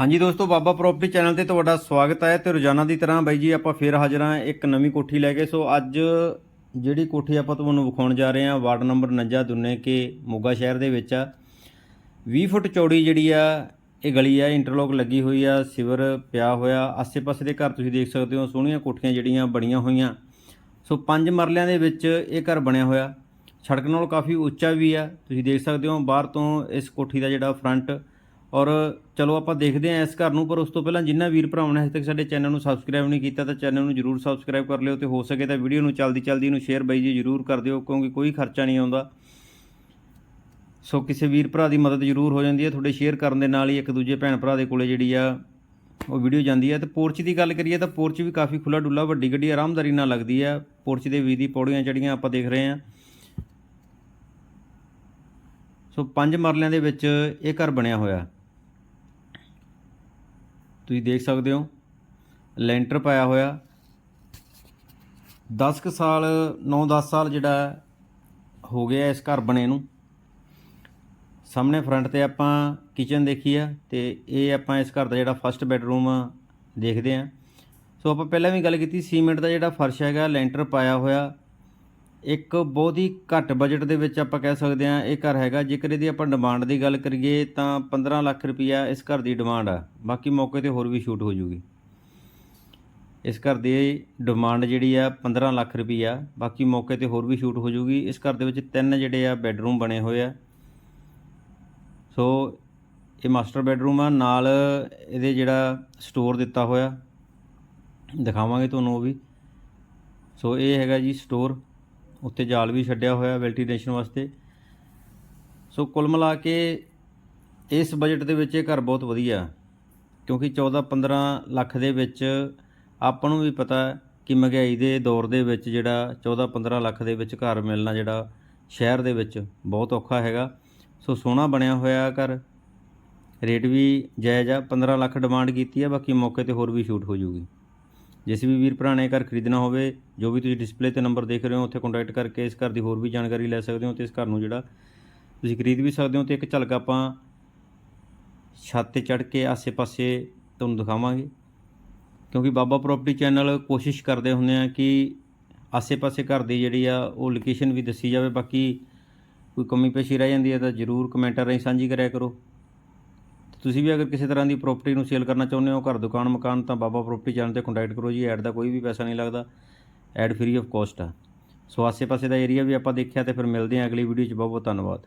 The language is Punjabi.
ਹਾਂਜੀ ਦੋਸਤੋ, ਬਾਬਾ ਪ੍ਰਾਪਰਟੀ ਚੈਨਲ ਤੇ ਤੁਹਾਡਾ ਸਵਾਗਤ ਹੈ ਤੇ ਰੋਜ਼ਾਨਾ ਦੀ ਤਰ੍ਹਾਂ ਬਾਈ ਜੀ ਆਪਾਂ ਫੇਰ ਹਾਜ਼ਰ ਹਾਂ ਇੱਕ ਨਵੀਂ ਕੋਠੀ ਲੈ ਕੇ। ਸੋ ਅੱਜ ਜਿਹੜੀ ਕੋਠੀ ਆਪਾਂ ਤੁਹਾਨੂੰ ਵਿਖਾਉਣ ਜਾ ਰਹੇ ਹਾਂ, ਵਾਰਡ ਨੰਬਰ 49 ਦੁੰਨੇ ਕੇ ਮੋਗਾ ਸ਼ਹਿਰ ਦੇ ਵਿੱਚ ਆ। 20 ਫੁੱਟ ਚੌੜੀ ਜਿਹੜੀ ਆ, ਇਹ ਗਲੀ ਆ, ਇੰਟਰਲੋਕ ਲੱਗੀ ਹੋਈ ਆ, ਸਿਵਰ ਪਿਆ ਹੋਇਆ। ਆਸੇ-ਪਾਸੇ ਦੇ ਘਰ ਤੁਸੀਂ ਦੇਖ ਸਕਦੇ ਹੋ, ਸੋਹਣੀਆਂ ਕੋਠੀਆਂ ਜਿਹੜੀਆਂ ਬਣੀਆਂ ਹੋਈਆਂ। ਸੋ ਪੰਜ ਮਰਲਿਆਂ ਦੇ ਵਿੱਚ ਇਹ ਘਰ ਬਣਿਆ ਹੋਇਆ। ਸੜਕ ਨਾਲੋਂ ਕਾਫੀ ਉੱਚਾ ਵੀ ਆ। ਤੁਸੀਂ ਦੇਖ ਸਕਦੇ ਹੋ, ਬਾਹਰ ਤੋਂ ਇਸ ਕੋਠੀ ਦਾ ਜਿਹੜਾ ਫਰੰਟ ਔਰ ਚਲੋ ਆਪਾਂ ਦੇਖਦੇ ਹਾਂ ਇਸ ਘਰ ਨੂੰ, ਪਰ ਉਸ ਤੋਂ ਪਹਿਲਾਂ ਜਿੰਨਾ ਵੀਰ ਭਰਾਵਾਂ ਨੇ ਹਜੇ ਤੱਕ ਸਾਡੇ ਚੈਨਲ ਨੂੰ ਸਬਸਕ੍ਰਾਈਬ ਨਹੀਂ ਕੀਤਾ ਤਾਂ ਚੈਨਲ ਨੂੰ ਜਰੂਰ ਸਬਸਕ੍ਰਾਈਬ ਕਰ ਲਿਓ ਤੇ ਹੋ ਸਕੇ ਤਾਂ ਵੀਡੀਓ ਨੂੰ ਚਲਦੀ ਚਲਦੀ ਨੂੰ ਸ਼ੇਅਰ ਬਾਈ ਜੀ ਜਰੂਰ ਕਰ ਦਿਓ, ਕਿਉਂਕਿ ਕੋਈ ਖਰਚਾ ਨਹੀਂ ਆਉਂਦਾ। ਸੋ ਕਿਸੇ ਵੀਰ ਭਰਾ ਦੀ ਮਦਦ ਜ਼ਰੂਰ ਹੋ ਜਾਂਦੀ ਹੈ, ਤੁਹਾਡੇ ਸ਼ੇਅਰ ਕਰਨ ਦੇ ਨਾਲ ਹੀ ਇੱਕ ਦੂਜੇ ਭੈਣ ਭਰਾ ਦੇ ਕੋਲੇ ਜਿਹੜੀ ਆ, ਉਹ ਵੀਡੀਓ ਜਾਂਦੀ ਹੈ। ਤੇ ਪੋਰਚ ਦੀ ਗੱਲ ਕਰੀਏ ਤਾਂ ਪੋਰਚ ਵੀ ਕਾਫੀ ਖੁੱਲਾ ਡੁੱਲਾ ਵੱਡੀ ਗੱਡੀ ਆਰਾਮਦਾਰੀ ਨਾਲ ਲੱਗਦੀ ਹੈ। ਪੋਰਚ ਦੇ ਵੀ ਦੀ ਪੌੜੀਆਂ ਚੜੀਆਂ ਆਪਾਂ ਦੇਖ ਰਹੇ ਹਾਂ। ਸੋ ਪੰਜ ਮਰਲਿਆਂ ਦੇ ਵਿੱਚ ਇਹ ਘਰ ਬਣਿਆ ਹੋਇਆ। ਤੁਸੀਂ ਦੇਖ ਸਕਦੇ ਹੋ, ਲੈਂਟਰ ਪਾਇਆ ਹੋਇਆ। 10 ਕੁ ਸਾਲ 9-10 ਸਾਲ ਜਿਹੜਾ ਹੋ ਗਿਆ ਇਸ ਘਰ ਬਣੇ ਨੂੰ। ਸਾਹਮਣੇ ਫਰੰਟ ਤੇ ਆਪਾਂ ਕਿਚਨ ਦੇਖੀ ਆ ਤੇ ਇਹ ਆਪਾਂ ਇਸ ਘਰ ਦਾ ਜਿਹੜਾ ਫਸਟ ਬੈੱਡਰੂਮ ਦੇਖਦੇ ਆ। ਸੋ ਆਪਾਂ ਪਹਿਲਾਂ ਵੀ ਗੱਲ ਕੀਤੀ, ਸੀਮੈਂਟ ਦਾ ਜਿਹੜਾ ਫਰਸ਼ ਹੈਗਾ, ਲੈਂਟਰ ਪਾਇਆ ਹੋਇਆ। ਇੱਕ ਬਹੁਤ ਹੀ ਘੱਟ ਬਜਟ ਦੇ ਵਿੱਚ ਆਪਾਂ ਕਹਿ ਸਕਦੇ ਹਾਂ ਇਹ ਘਰ ਹੈਗਾ। ਜੇਕਰ ਇਹਦੀ ਆਪਾਂ ਡਿਮਾਂਡ ਦੀ ਗੱਲ ਕਰੀਏ ਤਾਂ 15 ਲੱਖ ਰੁਪਈਆ ਇਸ ਘਰ ਦੀ ਡਿਮਾਂਡ ਆ। ਬਾਕੀ ਮੌਕੇ ਤੇ ਹੋਰ ਵੀ ਸ਼ੂਟ ਹੋ ਜੂਗੀ। ਇਸ ਘਰ ਦੀ ਡਿਮਾਂਡ ਜਿਹੜੀ ਆ 15 ਲੱਖ ਰੁਪਈਆ ਬਾਕੀ ਮੌਕੇ ਤੇ ਹੋਰ ਵੀ ਸ਼ੂਟ ਹੋ ਜੂਗੀ। ਇਸ ਘਰ ਦੇ ਵਿੱਚ ਤਿੰਨ ਜਿਹੜੇ ਆ ਬੈੱਡਰੂਮ ਬਣੇ ਹੋਏ ਆ। ਸੋ ਇਹ ਮਾਸਟਰ ਬੈੱਡਰੂਮ ਆ। ਨਾਲ ਇਹਦੇ ਜਿਹੜਾ ਸਟੋਰ ਦਿੱਤਾ ਹੋਇਆ। ਦਿਖਾਵਾਂਗੇ ਤੁਹਾਨੂੰ ਉਹ ਵੀ। ਸੋ ਇਹ ਹੈਗਾ ਜੀ ਸਟੋਰ ਉੱਤੇ ਜਾਲ ਵੀ ਛੱਡਿਆ ਹੋਇਆ ਵੈਂਟੀਲੇਸ਼ਨ ਵਾਸਤੇ। ਸੋ ਕੁੱਲ ਮਿਲਾ ਕੇ ਇਸ ਬਜਟ ਦੇ ਵਿੱਚ ਇਹ ਘਰ ਬਹੁਤ ਵਧੀਆ ਕਿਉਂਕਿ 14-15 ਲੱਖ ਦੇ ਵਿੱਚ ਆਪਾਂ ਨੂੰ ਵੀ ਪਤਾ ਕਿ ਮਹਿੰਗਾਈ ਦੇ ਦੌਰ ਦੇ ਵਿੱਚ ਜਿਹੜਾ 14-15 ਲੱਖ ਦੇ ਵਿੱਚ ਘਰ ਮਿਲਣਾ ਜਿਹੜਾ ਸ਼ਹਿਰ ਦੇ ਵਿੱਚ ਬਹੁਤ ਔਖਾ ਹੈਗਾ। ਸੋ ਸੋਹਣਾ ਬਣਿਆ ਹੋਇਆ ਘਰ। ਰੇਟ ਵੀ ਜਾਇਜ਼ ਆ 15 ਲੱਖ ਡਿਮਾਂਡ ਕੀਤੀ ਆ ਬਾਕੀ ਮੌਕੇ ਤੇ ਹੋਰ ਵੀ ਸ਼ੂਟ ਹੋ ਜੂਗੀ ਜਿਸ ਵੀ ਵੀਰ ਭਰਾ ਨੇ ਘਰ ਖਰੀਦਣਾ ਹੋਵੇ, ਜੋ ਵੀ ਤੁਸੀਂ ਡਿਸਪਲੇ ਤੇ ਨੰਬਰ ਦੇਖ ਰਹੇ ਹੋ, ਉੱਥੇ ਕੰਟੈਕਟ ਕਰਕੇ ਇਸ ਘਰ ਦੀ ਹੋਰ ਵੀ ਜਾਣਕਾਰੀ ਲੈ ਸਕਦੇ ਹੋ ਤੇ ਇਸ ਘਰ ਨੂੰ ਜਿਹੜਾ ਤੁਸੀਂ ਖਰੀਦ ਵੀ ਸਕਦੇ ਹੋ ਤੇ ਇੱਕ ਝਲਕ ਆਪਾਂ ਛੱਤ ਤੇ ਚੜ੍ਹ ਕੇ ਆਸੇ-ਪਾਸੇ ਤੁਹਾਨੂੰ ਦਿਖਾਵਾਂਗੇ। ਕਿਉਂਕਿ ਬਾਬਾ ਪ੍ਰਾਪਰਟੀ ਚੈਨਲ ਕੋਸ਼ਿਸ਼ ਕਰਦੇ ਹੁੰਦੇ ਆ ਕਿ ਆਸੇ-ਪਾਸੇ ਘਰ ਦੀ ਜਿਹੜੀ ਆ, ਉਹ ਲੋਕੇਸ਼ਨ ਵੀ ਦੱਸੀ ਜਾਵੇ। ਬਾਕੀ ਕੋਈ ਕਮੀ ਪੇਸ਼ੀ ਰਹਿ ਜਾਂਦੀ ਹੈ ਤਾਂ ਜਰੂਰ ਕਮੈਂਟਾਂ ਰਾਹੀਂ ਸਾਂਝੀ ਕਰਿਆ ਕਰੋ। ਤੁਸੀਂ ਵੀ ਅਗਰ ਕਿਸੇ ਤਰ੍ਹਾਂ ਦੀ ਪ੍ਰਾਪਰਟੀ ਨੂੰ ਸੇਲ ਕਰਨਾ ਚਾਹੁੰਦੇ ਹੋ, ਘਰ ਦੁਕਾਨ, ਮਕਾਨ, ਤਾਂ ਬਾਬਾ ਪ੍ਰਾਪਰਟੀ ਚੈਨਲ ਤੇ ਕੰਟੈਕਟ ਕਰੋ ਜੀ। ਐਡ ਦਾ ਕੋਈ ਵੀ ਪੈਸਾ ਨਹੀਂ ਲੱਗਦਾ। ਐਡ ਫ੍ਰੀ ਆਫ ਕਾਸਟ ਆ। ਸੋ ਆਸੇ-ਪਾਸੇ ਦਾ ਏਰੀਆ ਵੀ ਆਪਾਂ ਦੇਖਿਆ ਤੇ ਫਿਰ ਮਿਲਦੇ ਹਾਂ ਅਗਲੀ ਵੀਡੀਓ 'ਚ। ਬਹੁਤ ਬਹੁਤ ਧੰਨਵਾਦ।